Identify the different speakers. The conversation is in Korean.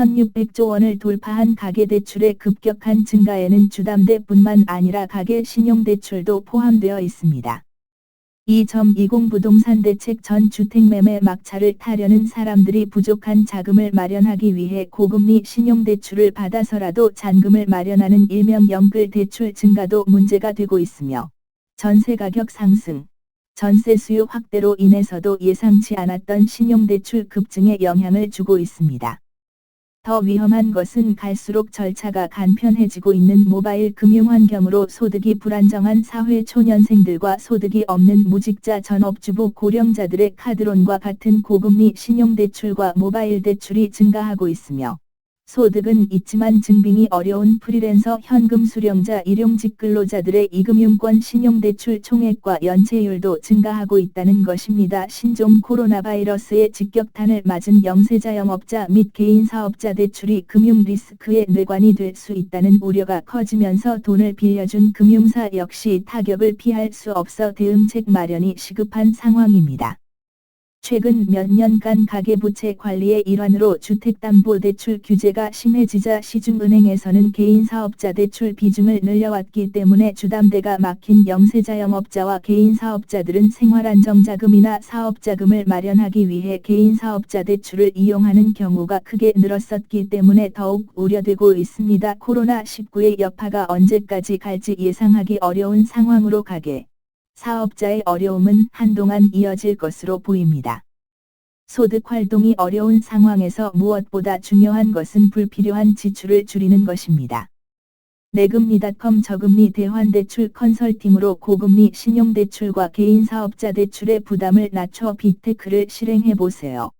Speaker 1: 1600조 원을 돌파한 가계대출의 급격한 증가에는 주담대뿐만 아니라 가계 신용대출도 포함되어 있습니다. 2.20 부동산 대책 전 주택매매 막차를 타려는 사람들이 부족한 자금을 마련하기 위해 고금리 신용대출을 받아서라도 잔금을 마련하는 일명 영끌 대출 증가도 문제가 되고 있으며 전세 가격 상승, 전세 수요 확대로 인해서도 예상치 않았던 신용대출 급증에 영향을 주고 있습니다. 더 위험한 것은 갈수록 절차가 간편해지고 있는 모바일 금융 환경으로 소득이 불안정한 사회 초년생들과 소득이 없는 무직자 전업주부 고령자들의 카드론과 같은 고금리 신용대출과 모바일 대출이 증가하고 있으며 소득은 있지만 증빙이 어려운 프리랜서 현금 수령자 일용직 근로자들의 이금융권 신용대출 총액과 연체율도 증가하고 있다는 것입니다. 신종 코로나 바이러스의 직격탄을 맞은 영세자 영업자 및 개인 사업자 대출이 금융 리스크의 뇌관이 될 수 있다는 우려가 커지면서 돈을 빌려준 금융사 역시 타격을 피할 수 없어 대응책 마련이 시급한 상황입니다. 최근 몇 년간 가계부채 관리의 일환으로 주택담보대출 규제가 심해지자 시중은행에서는 개인사업자 대출 비중을 늘려왔기 때문에 주담대가 막힌 영세자 영업자와 개인사업자들은 생활안정자금이나 사업자금을 마련하기 위해 개인사업자 대출을 이용하는 경우가 크게 늘었었기 때문에 더욱 우려되고 있습니다. 코로나19의 여파가 언제까지 갈지 예상하기 어려운 상황으로 가게. 사업자의 어려움은 한동안 이어질 것으로 보입니다. 소득 활동이 어려운 상황에서 무엇보다 중요한 것은 불필요한 지출을 줄이는 것입니다. 내금리닷컴 저금리 대환대출 컨설팅으로 고금리 신용대출과 개인사업자 대출의 부담을 낮춰 빅테크를 실행해 보세요.